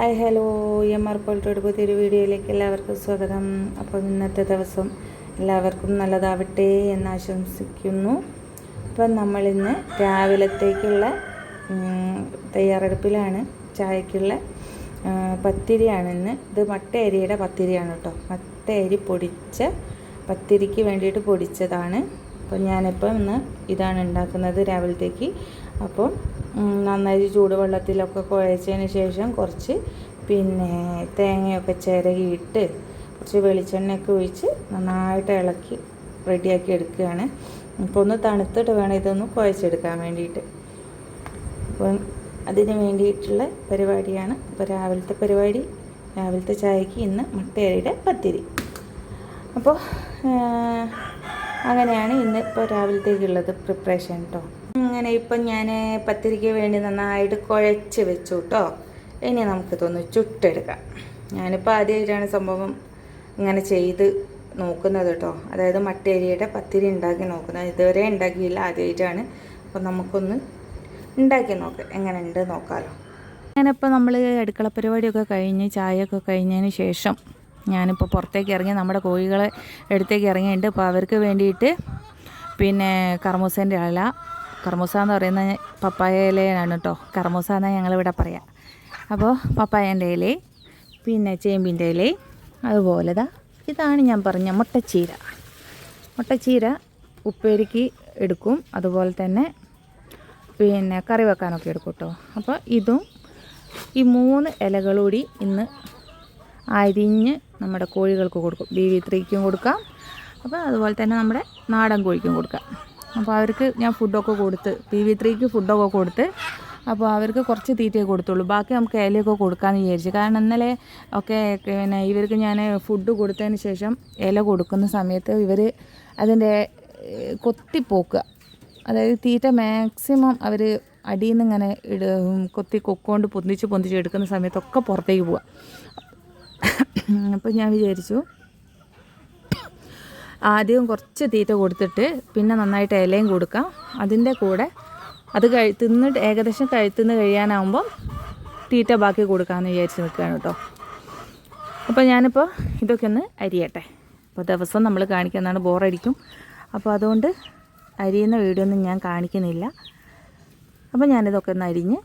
Hi hello. M R പോൾട്ടോട് പുതിയൊരു വീഡിയോയിലേക്ക് എല്ലാവർക്കും സ്വാഗതം. അപ്പോൾ ഇന്നത്തെ ദിവസം എല്ലാവർക്കും നല്ലതാവട്ടെ എന്ന് ആശംസിക്കുന്നു. അപ്പം നമ്മളിന്ന് രാവിലത്തേക്കുള്ള തയ്യാറെടുപ്പിലാണ്. ചായക്കുള്ള പത്തിരിയാണ് ഇന്ന്. ഇത് മട്ട അരിയുടെ പത്തിരിയാണ് കേട്ടോ. മട്ട അരി പൊടിച്ച പത്തിരിക്ക് വേണ്ടിയിട്ട് പൊടിച്ചതാണ്. അപ്പോൾ ഞാനിപ്പം ഇന്ന് ഇതാണ് ഉണ്ടാക്കുന്നത് രാവിലത്തേക്ക്. അപ്പോൾ ഉം, നന്നായി ചൂടുവെള്ളത്തിലൊക്കെ കുഴച്ചതിന് ശേഷം കുറച്ച് പിന്നെ തേങ്ങയൊക്കെ ചിരകിയിട്ട് കുറച്ച് വെളിച്ചെണ്ണയൊക്കെ ഒഴിച്ച് നന്നായിട്ട് ഇളക്കി റെഡിയാക്കി എടുക്കുകയാണ്. ഇപ്പോൾ ഒന്ന് തണുത്തിട്ട് വേണം ഇതൊന്ന് കുഴച്ചെടുക്കാൻ വേണ്ടിയിട്ട്. അപ്പം അതിന് വേണ്ടിയിട്ടുള്ള പരിപാടിയാണ്. അപ്പോൾ രാവിലത്തെ പരിപാടി രാവിലത്തെ ചായക്ക് ഇന്ന് മുട്ടയരിയുടെ പത്തിരി. അപ്പോൾ അങ്ങനെയാണ് ഇന്ന് ഇപ്പോൾ രാവിലത്തേക്കുള്ളത് പ്രിപ്പറേഷൻ കേട്ടോ അങ്ങനെ ഇപ്പം ഞാൻ പത്തിരിക്ക് വേണ്ടി നന്നായിട്ട് കുഴച്ച് വെച്ചു കേട്ടോ ഇനി നമുക്ക് നമുക്കിതൊന്ന് ചുട്ടെടുക്കാം. ഞാനിപ്പോൾ ആദ്യമായിട്ടാണ് സംഭവം ഇങ്ങനെ ചെയ്ത് നോക്കുന്നത് കേട്ടോ അതായത് മട്ടേരിയുടെ പത്തിരി ഉണ്ടാക്കി നോക്കുന്നത്. ഇതുവരെ ഉണ്ടാക്കിയില്ല ആദ്യമായിട്ടാണ് അപ്പോൾ നമുക്കൊന്ന് ഉണ്ടാക്കി നോക്കാം എങ്ങനെ ഉണ്ട് നോക്കാമല്ലോ അങ്ങനെ ഇപ്പോൾ നമ്മൾ അടുക്കള പരിപാടിയൊക്കെ കഴിഞ്ഞ് ചായയൊക്കെ കഴിഞ്ഞതിന് ശേഷം ഞാനിപ്പോൾ പുറത്തേക്ക് ഇറങ്ങി നമ്മുടെ കോഴികളെ എടുത്തേക്ക് ഇറങ്ങിയിട്ടുണ്ട്. അപ്പോൾ അവർക്ക് വേണ്ടിയിട്ട് പിന്നെ കർമ്മൂസേന്റെ ഇല കർമൂസ എന്ന് പറയുന്നത് പപ്പായ ഇലയാണ് കേട്ടോ കർമൂസ എന്നാണ് ഞങ്ങളിവിടെ പറയാം. അപ്പോൾ പപ്പായന്റെ ഇല പിന്നെ ചേമ്പിന്റെ ഇല അതുപോലെ ദാ ഇതാണ് ഞാൻ പറഞ്ഞ മുട്ടച്ചീര. മുട്ടച്ചീര ഉപ്പേരിക്ക് എടുക്കും അതുപോലെ തന്നെ പിന്നെ കറി വെക്കാനൊക്കെ എടുക്കും കേട്ടോ അപ്പോൾ ഇതും ഈ മൂന്ന് ഇലകളൂടി ഇന്ന് അരിഞ്ഞ് നമ്മുടെ കോഴികൾക്ക് കൊടുക്കും. ബി വി ത്രീക്കും കൊടുക്കാം. അപ്പോൾ അതുപോലെ തന്നെ നമ്മുടെ നാടൻ കോഴിക്കും കൊടുക്കാം. അപ്പോൾ അവർക്ക് ഞാൻ ഫുഡൊക്കെ കൊടുത്ത് പി വി ത്രീക്ക് ഫുഡൊക്കെ കൊടുത്ത് അപ്പോൾ അവർക്ക് കുറച്ച് തീറ്റയെ കൊടുത്തുള്ളൂ. ബാക്കി നമുക്ക് ഇലയൊക്കെ കൊടുക്കാമെന്ന് വിചാരിച്ചു. കാരണം ഇന്നലെ ഒക്കെ പിന്നെ ഇവർക്ക് ഞാൻ ഫുഡ് കൊടുത്തതിന് ശേഷം ഇല കൊടുക്കുന്ന സമയത്ത് ഇവർ അതിന്റെ കൊത്തിപ്പോക്കുക. അതായത് തീറ്റ മാക്സിമം അവർ അടിയിൽ നിന്ന് ഇങ്ങനെ ഇട കൊത്തി കൊക്കൊണ്ട് പൊന്തിച്ച് പൊന്തിച്ച് എടുക്കുന്ന സമയത്തൊക്കെ പുറത്തേക്ക് പോവുക. അപ്പോൾ ഞാൻ വിചാരിച്ചു ആദ്യം കുറച്ച് തീറ്റ കൊടുത്തിട്ട് പിന്നെ നന്നായിട്ട് ഇലയും കൊടുക്കാം. അതിന്റെ കൂടെ അത് കഴി തിന്നിട്ട് ഏകദേശം കഴുത്തുനിന്ന് കഴിയാനാവുമ്പം തീറ്റ ബാക്കി കൊടുക്കാമെന്ന് വിചാരിച്ച് നിൽക്കുകയാണ് കേട്ടോ. അപ്പോൾ ഞാനിപ്പോൾ ഇതൊക്കെ ഒന്ന് അരിയട്ടെ. അപ്പോൾ ദിവസം നമ്മൾ കാണിക്കുന്നതാണ് ബോറടിക്കും. അപ്പോൾ അതുകൊണ്ട് അരിയുന്ന വീഡിയോ ഒന്നും ഞാൻ കാണിക്കുന്നില്ല. അപ്പോൾ ഞാനിതൊക്കെ ഒന്ന് അരിഞ്ഞ്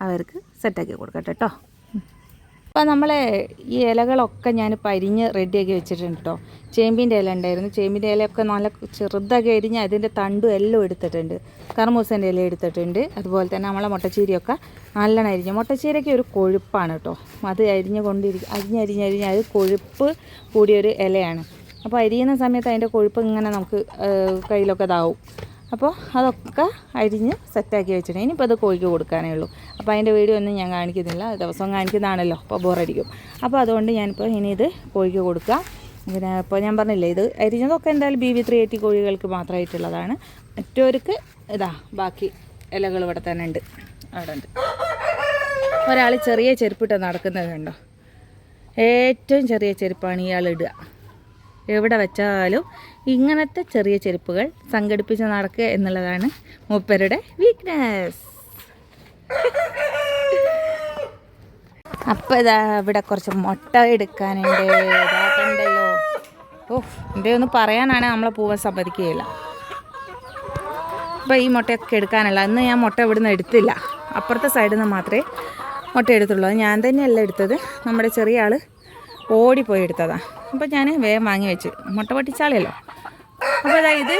അവർക്ക് സെറ്റാക്കി കൊടുക്കട്ടെ കേട്ടോ. അപ്പോൾ നമ്മൾ ഈ ഇലകളൊക്കെ ഞാൻ പരിഞ്ഞ് റെഡിയാക്കി വെച്ചിട്ടുണ്ട് കേട്ടോ ചേമ്പിന്റെ ഇല ഉണ്ടായിരുന്നു. ചേമ്പിന്റെ ഇലയൊക്കെ നല്ല ചെറുതാക്കി അരിഞ്ഞ് അതിന്റെ തണ്ടും എല്ലാം എടുത്തിട്ടുണ്ട്. കർമൂസന്റെ ഇല എടുത്തിട്ടുണ്ട്. അതുപോലെ തന്നെ നമ്മളെ മുട്ടച്ചീരിയൊക്കെ നല്ലോണം അരിഞ്ഞു മുട്ടച്ചീരയ്ക്ക് ഒരു കൊഴുപ്പാണ് കേട്ടോ അത് അരിഞ്ഞ് കൊണ്ടിരിക്കും അരിഞ്ഞരിഞ്ഞരിഞ്ഞ് അരിഞ്ഞ് അത് കൊഴുപ്പ് കൂടിയൊരു ഇലയാണ്. അപ്പോൾ അരിയുന്ന സമയത്ത് അതിന്റെ കൊഴുപ്പ് ഇങ്ങനെ നമുക്ക് കയ്യിലൊക്കെ ഇതാവും. അപ്പോൾ അതൊക്കെ അരിഞ്ഞ് സെറ്റാക്കി വെച്ചിട്ടുണ്ട്. ഇനിയിപ്പോൾ അത് കോഴിക്ക് കൊടുക്കാനേ ഉള്ളൂ. അപ്പോൾ അതിന്റെ വീഡിയോ ഒന്നും ഞാൻ കാണിക്കുന്നില്ല. ദിവസവും കാണിക്കുന്നതാണല്ലോ. അപ്പോൾ ബോറടിക്കും. അപ്പോൾ അതുകൊണ്ട് ഞാനിപ്പോൾ ഇനി ഇത് കോഴിക്ക് കൊടുക്കാം പിന്നെ ഇപ്പോൾ ഞാൻ പറഞ്ഞില്ലേ ഇത് അരിഞ്ഞതൊക്കെ എന്തായാലും ബി വി ത്രീ എയ്റ്റി കോഴികൾക്ക് മാത്രമായിട്ടുള്ളതാണ്. മറ്റവർക്ക് ഇതാ ബാക്കി ഇലകൾ ഇവിടെ തന്നെ ഉണ്ട്. അവിടെ ഉണ്ട്. ഒരാൾ ചെറിയ ചെരുപ്പിട്ട് നടക്കുന്നത് കണ്ടോ? ഏറ്റവും ചെറിയ ചെരുപ്പാണ് ഇയാൾ ഇടുക. എവിടെ വെച്ചാലും ഇങ്ങനത്തെ ചെറിയ ചെരുപ്പുകൾ സംഘടിപ്പിച്ച് നടക്കുക എന്നുള്ളതാണ് മൂപ്പരുടെ വീക്ക്നെസ് അപ്പം ഇതാ ഇവിടെ കുറച്ച് മുട്ട എടുക്കാനുണ്ട്. ഇതാക്കണ്ടല്ലോ ഓ എന്റെ ഒന്ന് പറയാനാണ് നമ്മളെ പോവാൻ സമ്മതിക്കുകയില്ല. അപ്പോൾ ഈ മുട്ടയൊക്കെ എടുക്കാനുള്ള അന്ന് ഞാൻ മുട്ട ഇവിടുന്ന് എടുത്തില്ല. അപ്പുറത്തെ സൈഡിൽ നിന്ന് മാത്രമേ മുട്ട എടുത്തുള്ളൂ. ഞാൻ തന്നെയല്ല എടുത്തത്. നമ്മുടെ ചെറിയ ആൾ ഓടിപ്പോയി എടുത്തതാണ് അപ്പോൾ ഞാൻ വേഗം വാങ്ങി വെച്ചു. മുട്ട പൊട്ടിച്ചാളിയല്ലോ. അപ്പോൾ അതായത്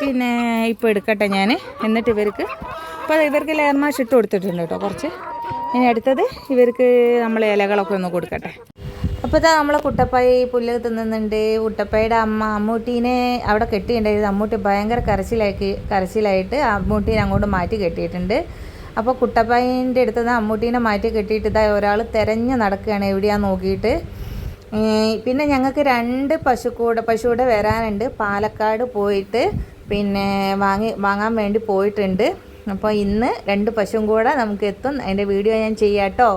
പിന്നെ ഇപ്പോൾ എടുക്കട്ടെ ഞാൻ എന്നിട്ട് ഇവർക്ക് അപ്പോൾ ഇവർക്ക് ലെയർ മാഷ് ഇട്ട് കൊടുത്തിട്ടുണ്ട് കേട്ടോ കുറച്ച്. ഇനി അടുത്തത് ഇവർക്ക് നമ്മൾ ഇലകളൊക്കെ ഒന്ന് കൊടുക്കട്ടെ. അപ്പോൾ ഇതാ നമ്മളെ കുട്ടപ്പായ പുല്ല് തിന്നുന്നുണ്ട്. കുട്ടപ്പായുടെ അമ്മ അമ്മൂട്ടീനെ അവിടെ കെട്ടിയിട്ടുണ്ടായിരുന്നു അമ്മൂട്ടി ഭയങ്കര കരച്ചിലാക്കി കരച്ചിലായിട്ട് അമ്മൂട്ടീനെ അങ്ങോട്ട് മാറ്റി കെട്ടിയിട്ടുണ്ട്. അപ്പോൾ കുട്ടപ്പായിന്റെ അടുത്ത് നിന്ന് അമ്മൂട്ടീനെ മാറ്റി കെട്ടിയിട്ട് ഇതായി ഒരാൾ തിരഞ്ഞ് നടക്കുകയാണ് എവിടെയാണെന്ന് നോക്കിയിട്ട്. പിന്നെ ഞങ്ങൾക്ക് രണ്ട് പശുക്കൂടെ പശുവിടെ വരാനുണ്ട്. പാലക്കാട് പോയിട്ട് പിന്നെ വാങ്ങി വാങ്ങാൻ വേണ്ടി പോയിട്ടുണ്ട്. അപ്പോൾ ഇന്ന് രണ്ട് പശുവും കൂടെ നമുക്ക് എത്തും. അതിന്റെ വീഡിയോ ഞാൻ ചെയ്യാം കേട്ടോ.